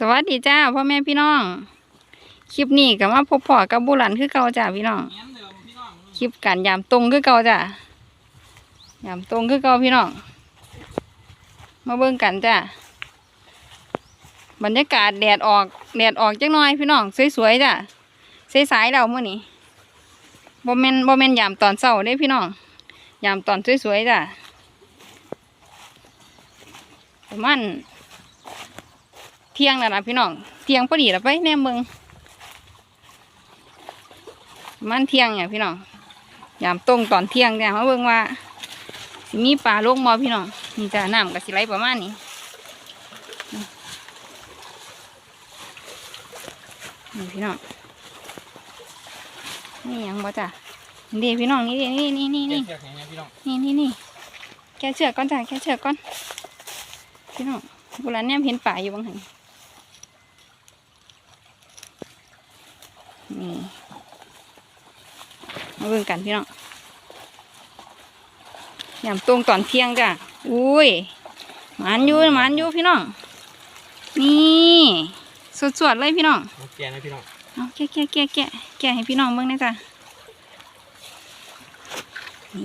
สวัสดีจ้าพ่อแม่พี่น้อง คลิปนี้ก็มาพบพ่อกับบุรันคือเก่าจ้าพี่น้อง คลิปการยามตรงคือเก่าจ้ายามตรงคือเก่าพี่น้อง มาเบิ่งกันจ้าบรรยากาศแดดออกแดดออกจักหน่อยพี่น้องสวยๆจ้าสายๆเราเมื่อนี้บ่แมนบ่แมนยามตอนเช้าเด้พี่น้องยามตอนสวยๆจ้าประมาณ ที่ยงแล้วนะพี่น้องเที่ยงพอดีแล้วไปแน่เมืองประมันเที่ยงเนี่ยพี่น้องยามตรงตอนเที่ยงเนี่ยมาเบิ่งว่าสิมีปลาลูกมอพี่น้องนี่จะน้ำกับสิไหลประมาณนี้นี่พี่น้องนี่หยังบ่จ้ะนี่พี่น้องนี่ดินี่นี่นี่นี่เชือกแข็งไงพี่น้องนี่นี่นี่แกะเชือกก่อนจ้ะแกะเชือกก่อนพี่น้องโบราณเนี่ยเห็นป่าอยู่บางหัน นี่มาเบิ่งกันพี่น้องยามตรงตอนเที่ยงจ้ะอุ้ยหมันอยู่หมันอยู่พี่น้อง นี่สดๆเลยพี่น้องโอเคนะพี่น้องเอาแกะแกะแกะแกะแกะให้พี่น้องเบิ่งหนะจ้ะ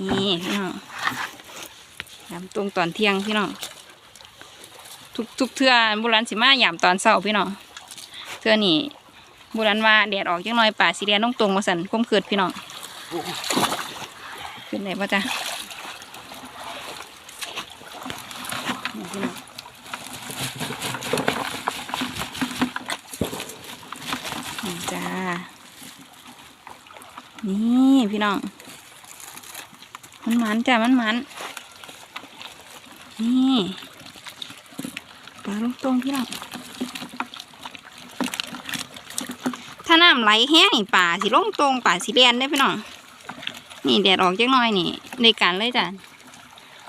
นี่พี่น้องยามตรงตอนเที่ยงพี่น้อง ทุกทุกเทื่อโบราณสิมายามตอนเช้าพี่น้อง เทื่อนี่โบุราณว่าแดดออกจังหน่อยป่าสีแดงต้องตรงมาสันก้มเกิดพี่น้องขึ้นไหนป่ะจ๊ะนี่พี่น้องนี่จ้า นี่พี่น้อง มันมันจ้ะมันมัน นี่ปลาลูกตรงพี่น้องาน้ำไหลแห้งนี่ป่าสิล่งตรงป่าสิแดนได้พี่น้องนี่แดดออกจังน้อยนี่ในการเลยจ้ะ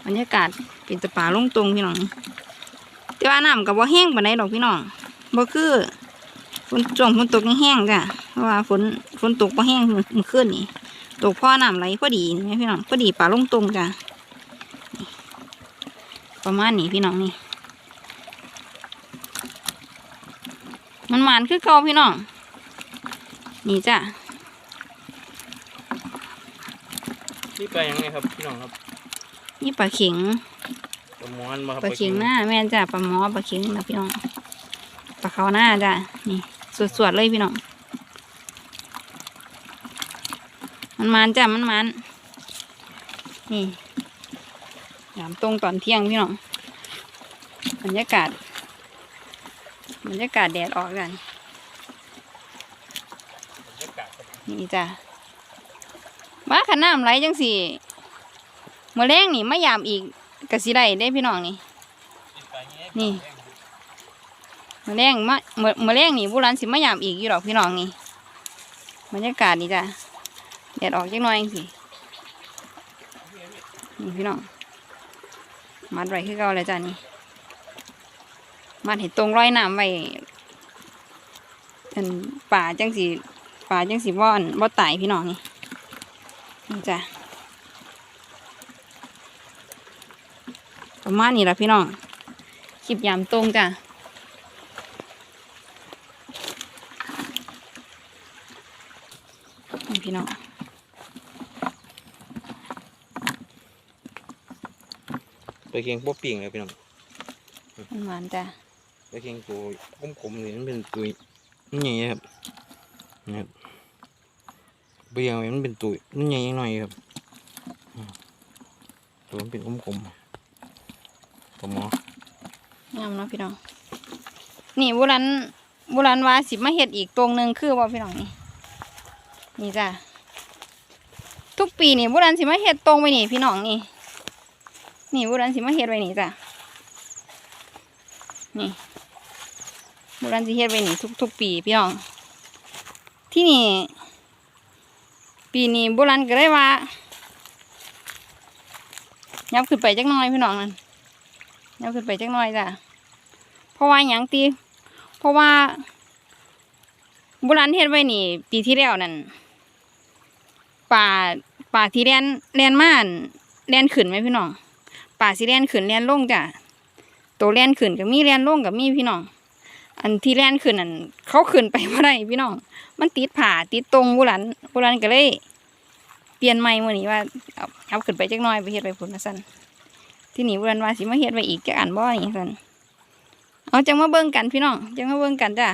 บรรยากาศเป็นแตะป่าล่งตรงพี่น้องแต่ว่าน้ำกับว่าแห้งปานใดดอกพี่น้องบ่คือฝนจงฝนตกแห้งจ้ะเพราะว่าฝนฝนตกบ่แห้งเมื่อคืนนี่ตกพ่อน้ำไหลพอดีนี่พี่น้องพอดีป่าล่งตรงจ้ะประมาณนี้พี่น้องนี่มันหวานคือเก่าพี่น้อง นี่จ้ะนี่ไปยังไงครับพี่น้องครับ นี่ปลาเข็งประมอนมาครับปลาเข็งหน้าแม่นจ้ะปลาหมอปลาเข็งนะพี่น้องปลาเขาหน้าจ้ะนี่สวดๆเลยพี่น้องมันมันจ้ะมันมันนี่ยามตรงตอนเที่ยงพี่น้องบรรยากาศบรรยากาศแดดออกกัน บรรยากาศครับ นี่จ้ะมาขันน้ำไหลจังสี่เมื่อแรงนี่มายามอีกกะสิได้ได้พี่น้องนี่ไปยังไงนี่เมื่อแรงมาเมื่อเมื่อแรงนี่บุรันสิมายามอีกอยู่ดอกพี่น้องนี่บรรยากาศนี่จ้ะแดดออกจังหน่อยจังสินี่พี่น้องมัดไว้คือเก่าเลยจ้ะนี่มัดเห็ดตรงร้อยน้ำไว้เป็นป่าจังสี ป่าจังสีว่อนบ่ตายพี่น้องนี่นี่จ้ะประมาณนี้ละพี่น้องคลิปยามตรงจ้ะนี่พี่น้องไปเคียงป๊อปปิ้งเลยพี่น้องมันหวานจ้ะไปเคียงตัวกลมๆนี่มันเป็นตัวนี่ใหญ่ครับ นะครับเบียมันเป็นตัวนี่ใหญ่หน่อยครับตัวมันเป็นกลมๆประมองามเนาะพี่น้อง นี่บุรันบุรันว่าสิมาเฮ็ดอีกตรงหนึ่งคือว่าพี่น้องนี่นี่จ้ะทุกปีนี่บุรันสิมาเฮ็ดตรงไปนี่พี่น้องนี่ นี่บุรันสิมาเฮ็ดไว้นี่จ้ะนี่บุรันสิเฮ็ดไว้นี่ทุกทุกปีพี่น้อง ที่นี่ ปีนี้บุรันก็ได้ว่ายับขึ้นไปจักน่อยพี่น้องนั่นยับขึ้นไปจักน่อยจ้ะเพราะว่าหยังตีเพราะว่าโบราณเฮ็ดไว้นี่ ปีที่แล้วนั่นป่าป่าที่แลนแลนม่าอั่นแลนขึ้นไหมพี่น้องป่าสิแลนขึ้นแลนลงจ้ะตัวแลนขึ้นก็มีแลนลงก็มีพี่น้อง อันที่แล่นขึ้นอันเขาขึ้นไปบ่ได้พี่น้อง มันติดผ่าติดตรงบุรันบุรันก็เลยเปลี่ยนใหม่มื้อนี้ว่าเอาเอาขึ้นไปจักน่อยไปเฮ็ดไปพุ่นว่าซั่นที่นี่บุรันว่าสิมาเฮ็ดไว้อีกจักอันบ่นี่ซั่นเอาจังมาเบิ่งกันพี่น้องจังมาเบิ่งกันจ้ะ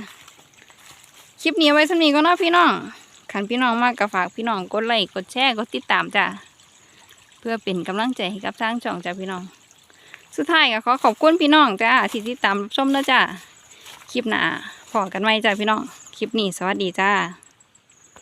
คลิปนี้ไว้สำนี้ก็เนาะพี่น้องคันพี่น้องมากก็ฝากพี่น้องกดไลค์กดแชร์กดติดตามจ้ะเพื่อเป็นกำลังใจให้กับทางช่องจ้ะพี่น้อง สุดท้ายก็ขอขอบคุณพี่น้องจ้าที่ติดตามชมนะจ้า คลิปหน้าพอกันไหมจ้าพี่น้อง คลิปนี้สวัสดีจ้า